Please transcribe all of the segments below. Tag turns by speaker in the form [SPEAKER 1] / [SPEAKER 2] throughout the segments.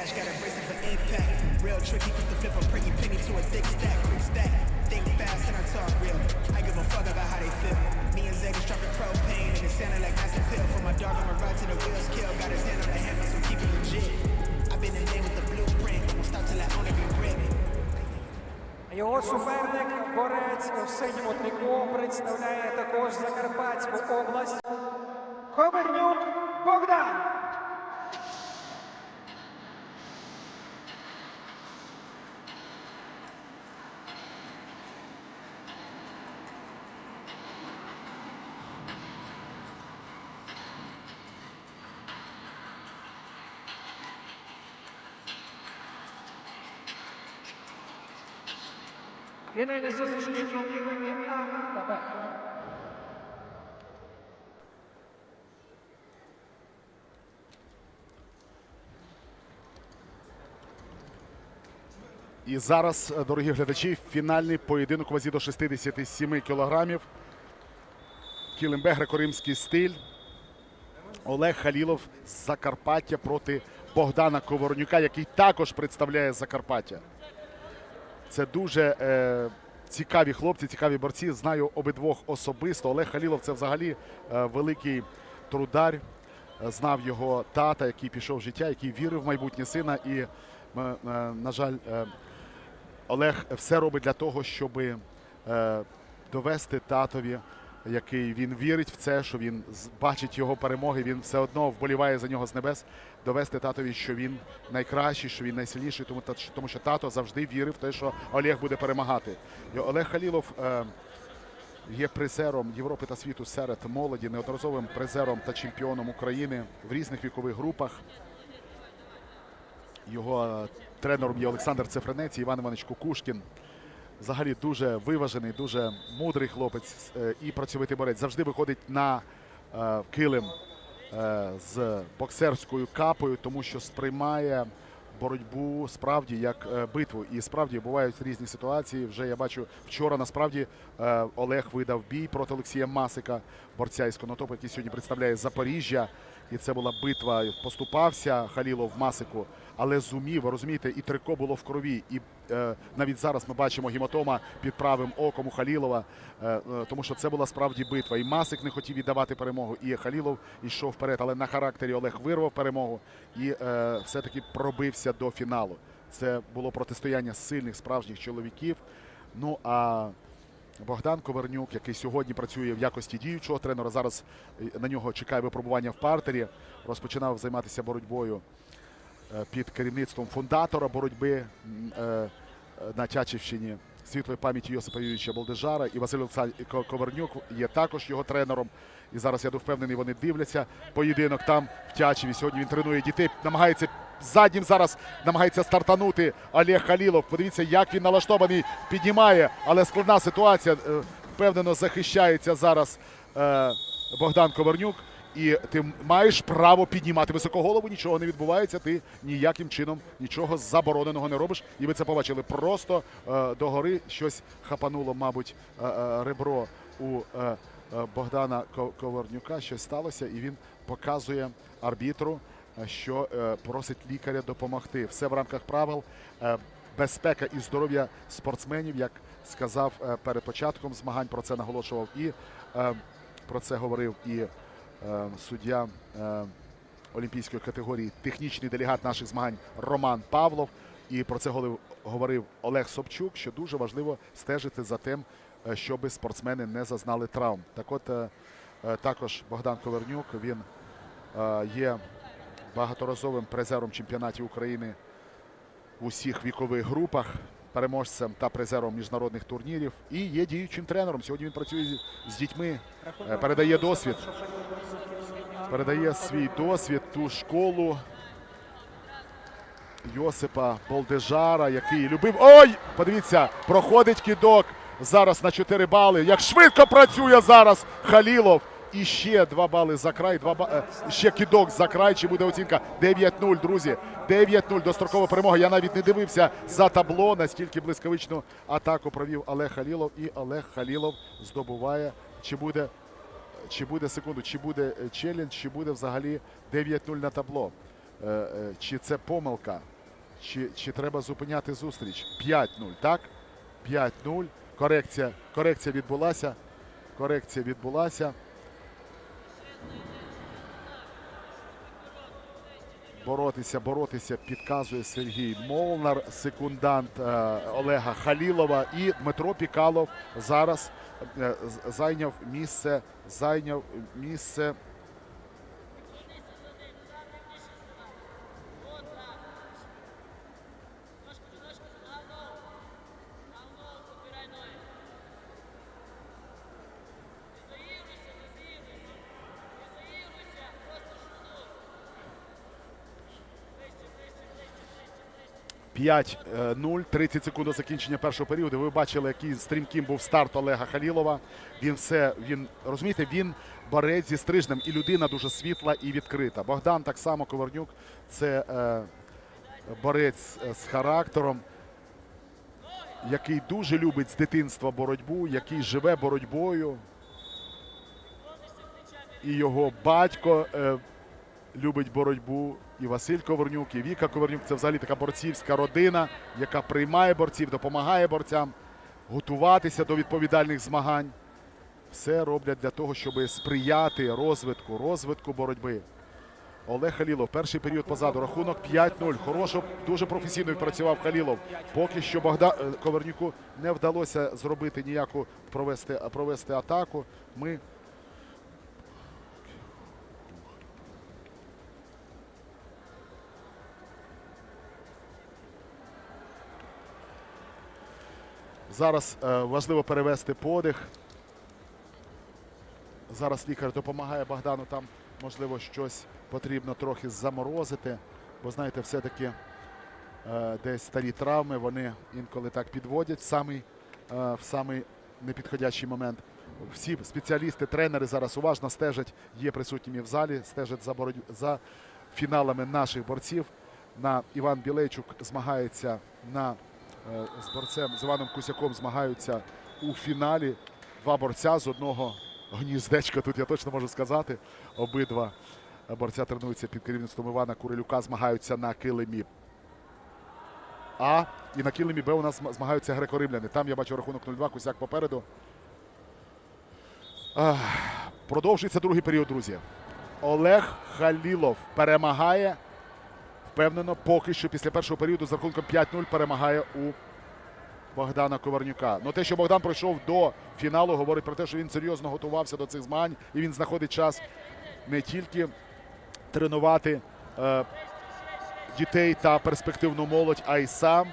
[SPEAKER 1] cash, got a bracelet for impact. Real tricky, keep the flip a pretty penny to a thick stack, quick stack. Think fast and I talk real. I give a fuck about how they feel. Me and Zay was dropping propane and it sounded like acid pill. For my dog, I'ma ride to the wheels kill. Got his hand on the hammer, so keep it legit. I've been in there with the blueprint, won't stop till I own every brick.
[SPEAKER 2] Його суперник, борець у синьому трико, представляє також Закарпатську область. Ковернюк Богдан.
[SPEAKER 3] І зараз, е, дорогі глядачі, фінальний поєдинок у вазі до 67 кілограмів. Кілембе греко-римський стиль. Олег Халілов з Закарпаття проти Богдана Коворнюка, який також представляє Закарпаття. Це дуже е, цікаві хлопці, цікаві борці. Знаю обидвох особисто. Олег Халілов це взагалі е, великий трудар. Знав його тата, який пішов в життя, який вірив в майбутнє сина. І, е, е, на жаль, е, Олег все робить для того, щоб е, довести татові, який він вірить в це, що він бачить його перемоги. Він все одно вболіває за нього з небес. Довести татові, що він найкращий, що він найсильніший, тому, тому що тато завжди вірив в те, що Олег буде перемагати. І Олег Халілов. Е, Є призером Європи та світу серед молоді, неодноразовим призером та чемпіоном України в різних вікових групах. Його е, тренером є Олександр Цифренець Іван Іванович Кукушкін. Взагалі дуже виважений, дуже мудрий хлопець е, і працьовитий борець. Завжди виходить на е, килим е, з боксерською капою, тому що сприймає боротьбу справді як битву. І справді бувають різні ситуації. Вже я бачу вчора. Насправді Олег видав бій проти Олексія Масика, борця із Конотопа, який сьогодні представляє Запоріжжя. І це була битва. Поступався Халілов Масику, але зумів, розумієте, і трико було в крові. І е, навіть зараз ми бачимо гематома під правим оком у Халілова, е, е, тому що це була справді битва. І Масик не хотів віддавати перемогу, і Халілов йшов вперед. Але на характері Олег вирвав перемогу і е, все-таки пробився до фіналу. Це було протистояння сильних справжніх чоловіків. Ну а Богдан Ковернюк, який сьогодні працює в якості діючого тренера. Зараз е, на нього чекає випробування в партері. Розпочинав займатися боротьбою під керівництвом фундатора боротьби е, е, на Тячівщині світлої пам'яті Йосипа Юрійовича Болдежара. І Василь Олександрович Ковернюк є також його тренером. І зараз я впевнений, вони дивляться поєдинок там в Тячеві. Сьогодні він тренує дітей, намагається заднім зараз намагається стартанути Олег Халілов. Подивіться, як він налаштований, піднімає, але складна ситуація. Е, Впевнено захищається зараз е, Богдан Ковернюк. І ти маєш право піднімати високо голову, нічого не відбувається. Ти ніяким чином нічого забороненого не робиш. І ви це побачили. Просто е, догори щось хапануло, мабуть, е, е, ребро у е, е, Богдана Ко- Ковернюка. Щось сталося, і він показує арбітру, е, що е, просить лікаря допомогти. Все в рамках правил. Е, безпека і здоров'я спортсменів, як сказав перед початком змагань. Про це наголошував і про це говорив і суддя е, олімпійської категорії, технічний делегат наших змагань Роман Павлов. І про це говорив Олег Собчук, що дуже важливо стежити за тим, е, щоби спортсмени не зазнали травм. Так от е, е, також Богдан Ковернюк він е, є багаторазовим призером чемпіонатів України у всіх вікових групах, переможцем та призером міжнародних турнірів. І є діючим тренером. Сьогодні він працює з- дітьми, е, передає досвід. Передає свій досвід ту школу Йосипа Болдежара, який любив. Ой! Подивіться, проходить кідок зараз на 4 бали. Як швидко працює зараз Халілов. І ще 2 бали за край, 2 ба... е, ще кідок за край. Чи буде оцінка? 9-0, друзі. 9-0 дострокова перемога. Я навіть не дивився за табло, настільки блискавичну атаку провів Олег Халілов. І Олег Халілов здобуває. Чи буде, чи буде секунду, чи буде е, челендж, чи буде взагалі 9-0 на табло. е, чи це помилка, чи, чи треба зупиняти зустріч. 5-0, так? 5-0. Корекція, корекція відбулася. Корекція відбулася. Боротися, боротися, підказує Сергій Молнар, секундант е, Олега Халілова і Дмитро Пікалов зараз е, зайняв місце, зайняв місце. П'ять е, 0 30 секунд до закінчення першого періоду. Ви бачили, який стрімким був старт Олега Халілова. Він все, він розумієте, він борець зі стрижнем і людина дуже світла і відкрита. Богдан так само Ковернюк, це е, борець е, з характером, який дуже любить з дитинства боротьбу, який живе боротьбою. І його батько е, любить боротьбу. І Василь Ковернюк, і Віка Ковернюк. Це взагалі така борцівська родина, яка приймає борців, допомагає борцям готуватися до відповідальних змагань. Все роблять для того, щоб сприяти розвитку, розвитку боротьби. Олег Халілов, перший період позаду. Рахунок 5-0. Хорошо, дуже професійно відпрацював Халілов. Поки що Богда... е, Ковернюку не вдалося зробити ніяку провести, провести атаку. Ми Зараз е, важливо перевести подих. Зараз лікар допомагає Богдану. Там, можливо, щось потрібно трохи заморозити. Бо знаєте, все-таки е, десь старі травми вони інколи так підводять в самий, е, в самий непідходящий момент. Всі спеціалісти, тренери зараз уважно стежать, є присутніми в залі, стежать за боротьб... за фіналами наших борців. На Іван Білейчук змагається на з борцем з Іваном Кусяком змагаються у фіналі. Два борця з одного гніздечка. Тут я точно можу сказати. Обидва борця тренуються під керівництвом Івана Курилюка, змагаються на килимі. А і на килимі Б у нас змагаються греко-римляни. Там я бачу рахунок 0-2, Кусяк попереду. Продовжується другий період, друзі. Олег Халілов перемагає. Впевнено, поки що після першого періоду з рахунком 5-0 перемагає у Богдана Коварнюка. Ну те, що Богдан пройшов до фіналу, говорить про те, що він серйозно готувався до цих змагань, і він знаходить час не тільки тренувати е, дітей та перспективну молодь, а й сам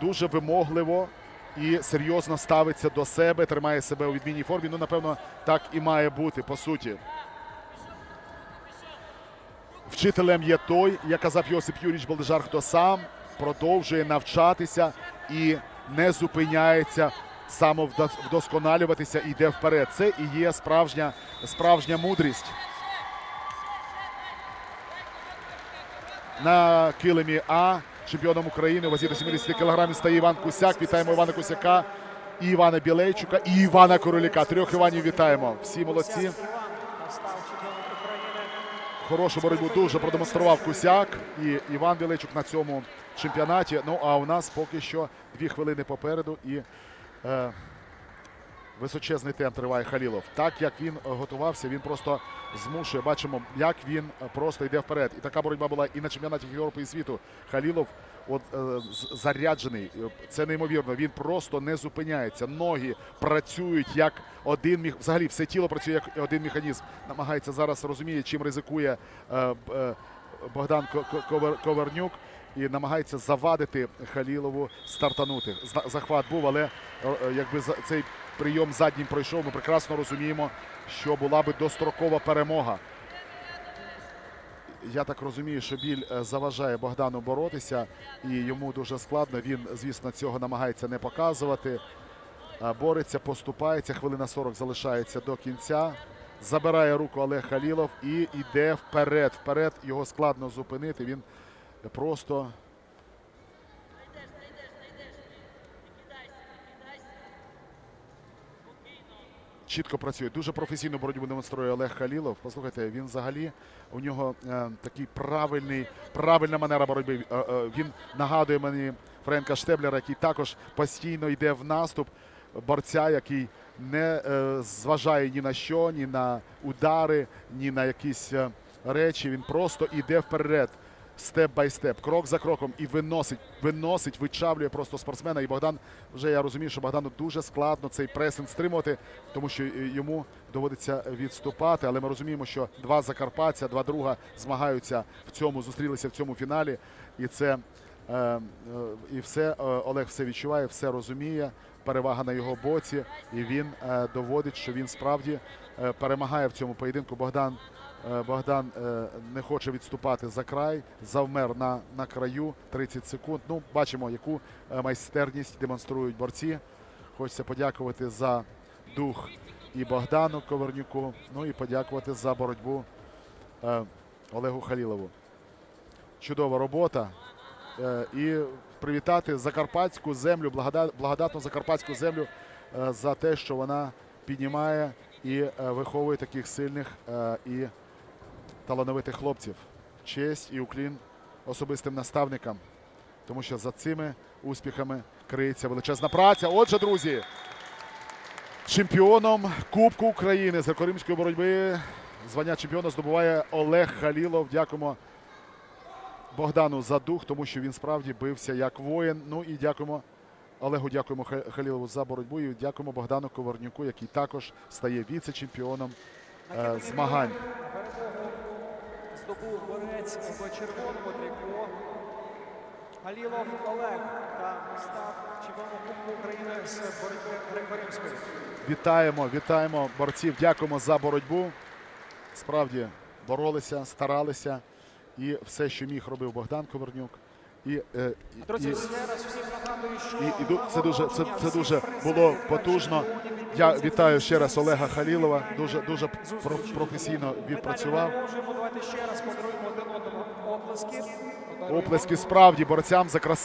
[SPEAKER 3] дуже вимогливо і серйозно ставиться до себе, тримає себе у відмінній формі. Ну, напевно, так і має бути по суті. Вчителем є той, як казав Йосип Юрійович Балдежар, хто сам продовжує навчатися і не зупиняється самовдосконалюватися і йде вперед. Це і є справжня, справжня мудрість. На килимі А чемпіоном України у вазі до 70 кг стає Іван Кусяк. Вітаємо Івана Кусяка, і Івана Білейчука, і Івана Короліка. Трьох Іванів вітаємо. Всі молодці.
[SPEAKER 2] Іван став чемпіоном України.
[SPEAKER 3] Хорошу боротьбу дуже продемонстрував Кусяк і Іван Вілечук на цьому чемпіонаті. Ну а у нас поки що дві хвилини попереду і е, височезний темп триває Халілов. Так як він е, готувався, він просто змушує. Бачимо, як він е, просто йде вперед. І така боротьба була і на чемпіонаті Європи і світу. Халілов от е, заряджений. Е, Це неймовірно. Він просто не зупиняється. Ноги працюють як один міг. Взагалі все тіло працює як один механізм. Намагається зараз розуміє, чим ризикує е, е, Богдан Ко- Ко- Ковернюк. І намагається завадити Халілову стартанути. Захват був, але якби цей прийом заднім пройшов, ми прекрасно розуміємо, що була би дострокова перемога. Я так розумію, що біль е, заважає Богдану боротися, і йому дуже складно. Він, звісно, цього намагається не показувати. Е, Бореться, поступається. Хвилина 40 залишається до кінця. Забирає руку Олег Халілов і йде вперед. Вперед його складно зупинити. Він просто чітко працює. Дуже професійну боротьбу демонструє Олег Халілов. Послухайте, він взагалі у нього е, такий правильний, правильна манера боротьби. Е, е, він нагадує мені Френка Штеблера, який також постійно йде в наступ борця, який не е, зважає ні на що, ні на удари, ні на якісь е, речі. Він просто йде вперед. Степ бай степ, крок за кроком і виносить, виносить, вичавлює просто спортсмена. І Богдан вже я розумію, що Богдану дуже складно цей пресинг стримувати, тому що е, йому доводиться відступати. Але ми розуміємо, що два закарпаття, два друга змагаються в цьому, зустрілися в цьому фіналі. І це е, е, і все Олег все відчуває, все розуміє. Перевага на його боці, і він доводить, що він справді перемагає в цьому поєдинку. Богдан Богдан е, не хоче відступати за край, завмер на, на краю 30 секунд. Ну, бачимо, яку е, майстерність демонструють борці. Хочеться подякувати за дух і Богдану Ковернюку, ну і подякувати за боротьбу е, Олегу Халілову. Чудова робота. Е, і привітати закарпатську землю, благодатну закарпатську землю е, за те, що вона піднімає і е, виховує таких сильних е, і талановитих хлопців. Честь і уклін особистим наставникам, тому що за цими успіхами криється величезна праця. Отже, друзі, чемпіоном Кубку України з греко-римської боротьби звання чемпіона здобуває Олег Халілов. Дякуємо Богдану за дух, тому що він справді бився як воїн. Ну і дякуємо Олегу, дякуємо Халілову за боротьбу. І дякуємо Богдану Коварнюку, який також стає віце-чемпіоном е, змагань.
[SPEAKER 2] Здобув борець в червоному трико. Галілов Олег та став чемпіоном Кубку України з боротьби греко-римської.
[SPEAKER 3] Вітаємо, вітаємо борців. Дякуємо за боротьбу. Справді боролися, старалися. І все, що міг, робив Богдан Ковернюк. І, е, і,
[SPEAKER 2] Друзі,
[SPEAKER 3] і,
[SPEAKER 2] ще раз
[SPEAKER 3] і, і це дуже це, це дуже було потужно. Я вітаю ще раз Олега Халілова. Дуже дуже про- професійно відпрацював. Оплески справді борцям за красу.